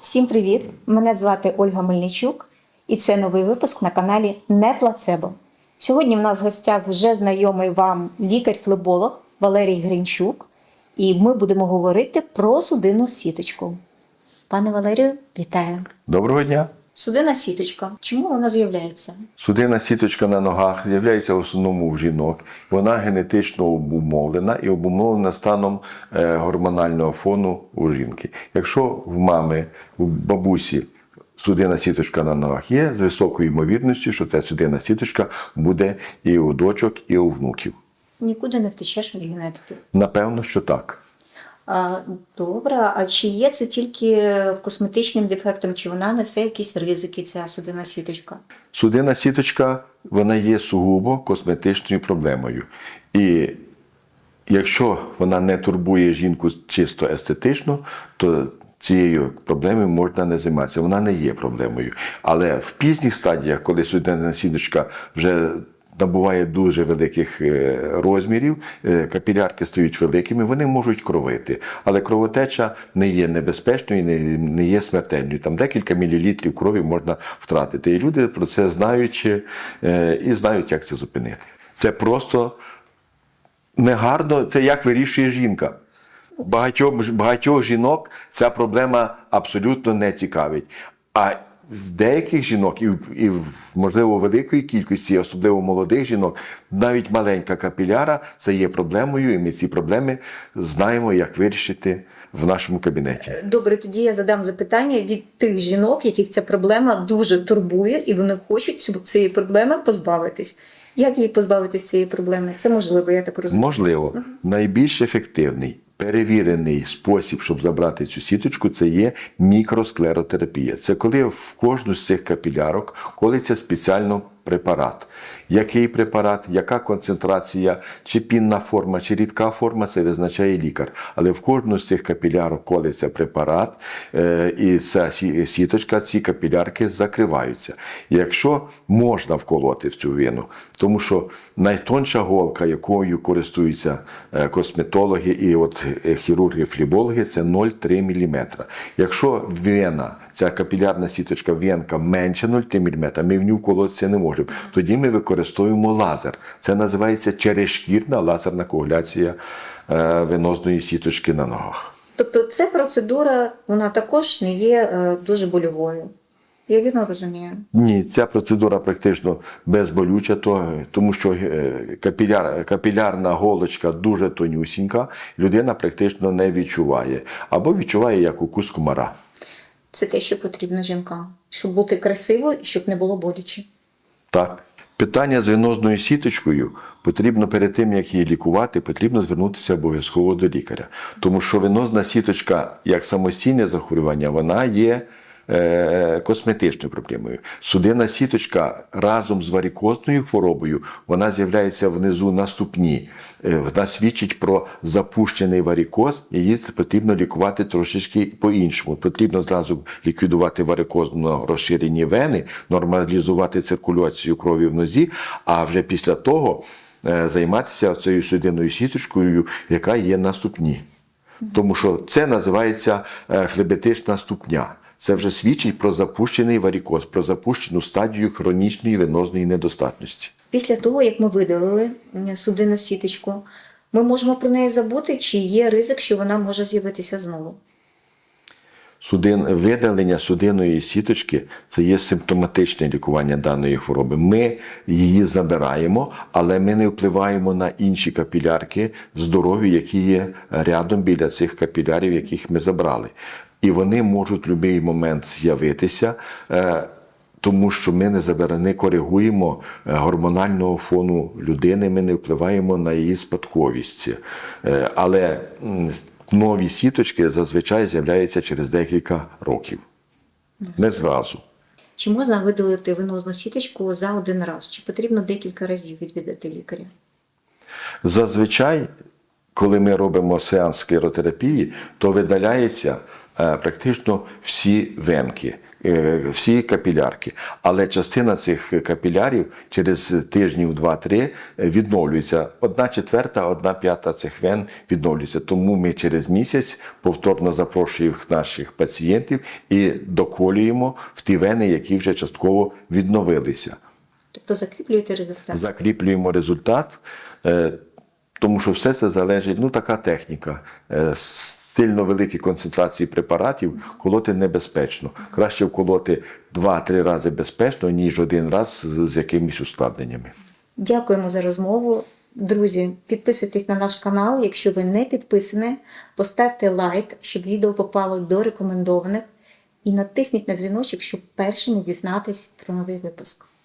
Всім привіт! Мене звати Ольга Мельничук, і це новий випуск на каналі Не Плацебо. Сьогодні в нас в гостях вже знайомий вам лікар-флеболог Валерій Гринчук, і ми будемо говорити про судинну сіточку. Пане Валерію, вітаю! Доброго дня. Судинна сіточка. Чому вона з'являється? Судинна сіточка на ногах з'являється в основному у жінок. Вона генетично обумовлена і обумовлена станом е, гормонального фону у жінки. Якщо в мами, в бабусі судинна сіточка на ногах є, з високою ймовірністю, що ця судинна сіточка буде і у дочок, і у внуків. Нікуди не втечеш від генетики. Напевно, що так. Добре, а чи є це тільки косметичним дефектом, чи вона несе якісь ризики, ця судинна сіточка? Судинна сіточка вона є сугубо косметичною проблемою. І якщо вона не турбує жінку чисто естетично, то цією проблемою можна не займатися. Вона не є проблемою. Але в пізніх стадіях, коли судинна сіточка вже набуває дуже великих е, розмірів, е, капілярки стають великими, вони можуть кровити. Але кровотеча не є небезпечною, не, є смертельною. Там декілька мілілітрів крові можна втратити. І люди про це знають е, і знають, як це зупинити. Це просто негарно, це як вирішує жінка. Багатьох, багатьох жінок ця проблема абсолютно не цікавить. А в деяких жінок, і, і в, можливо, великої кількості, особливо молодих жінок, навіть маленька капіляра це є проблемою, і ми ці проблеми знаємо, як вирішити в нашому кабінеті. Добре, тоді я задам запитання від тих жінок, яких ця проблема дуже турбує, і вони хочуть цієї проблеми позбавитись. Як їй позбавитись цієї проблеми? Це можливо, я так розумію. Можливо, найбільш ефективний. Перевірений спосіб, щоб забрати цю сіточку, це є мікросклеротерапія. Це коли в кожну з цих капілярок колиться спеціально препарат. Який препарат, яка концентрація, чи пінна форма, чи рідка форма, це визначає лікар. Але в кожну з цих капілярок колиться препарат, е, і ця сіточка, ці капілярки закриваються. Якщо можна вколоти в цю вену, тому що найтонша голка, якою користуються е, косметологи і от е, хірурги-флібологи, це 0,3 мм. Якщо вена, ця капілярна сіточка венка менше 0,3 мм, ми в нього вколотися не можемо. Тоді ми використовуємо лазер. Це називається черешкірна лазерна коагуляція е, венозної сіточки на ногах. Тобто, ця процедура вона також не є е, дуже больовою. Я вірно розумію. Ні, ця процедура практично безболюча, то, тому що е, капіляр, капілярна голочка дуже тонюсінька, людина практично не відчуває. Або відчуває як укус комара. Це те, що потрібно жінкам, щоб бути красивою і щоб не було боляче. Так. Питання з венозною сіточкою потрібно перед тим, як її лікувати, потрібно звернутися обов'язково до лікаря. Тому що венозна сіточка, як самостійне захворювання, вона є косметичною проблемою. Судинна сіточка разом з варикозною хворобою вона з'являється внизу на ступні. Е, Вона свідчить про запущений варикоз, і її потрібно лікувати трошечки по-іншому. Потрібно зразу ліквідувати варикозно розширені вени, нормалізувати циркуляцію крові в нозі, а вже після того е, займатися цією судинною сіточкою, яка є на ступні. Тому що це називається е, флебетична ступня. Це вже свідчить про запущений варикоз, про запущену стадію хронічної венозної недостатності. Після того, як ми видалили судинну сіточку, ми можемо про неї забути, чи є ризик, що вона може з'явитися знову. Судин, видалення судинної сіточки це є симптоматичне лікування даної хвороби. Ми її забираємо, але ми не впливаємо на інші капілярки здорові, які є рядом біля цих капілярів, яких ми забрали. І вони можуть в будь-який момент з'явитися. е, Тому що ми не забираємо, не коригуємо е, гормонального фону людини, ми не впливаємо на її спадковість. Е, Але нові сіточки зазвичай з'являються через декілька років. Не зразу. Чи можна видалити венозну сіточку за один раз? Чи потрібно декілька разів відвідати лікаря? Зазвичай, коли ми робимо сеанс склеротерапії, то видаляється практично всі венки. е, всі капілярки. Але частина цих капілярів через тижнів 2-3 е, відновлюється. Одна четверта, одна п'ята цих вен відновлюється. Тому ми через місяць повторно запрошуємо наших пацієнтів і доколюємо в ті вени, які вже частково відновилися. Тобто закріплюєте результат. Закріплюємо результат, е, тому що все це залежить, ну така техніка. Сильно великі концентрації препаратів колоти небезпечно. Краще вколоти 2-3 рази безпечно, ніж один раз з якимись ускладненнями. Дякуємо за розмову. Друзі, підписуйтесь на наш канал. Якщо ви не підписані, поставте лайк, щоб відео попало до рекомендованих. І натисніть на дзвіночок, щоб першими дізнатись про новий випуск.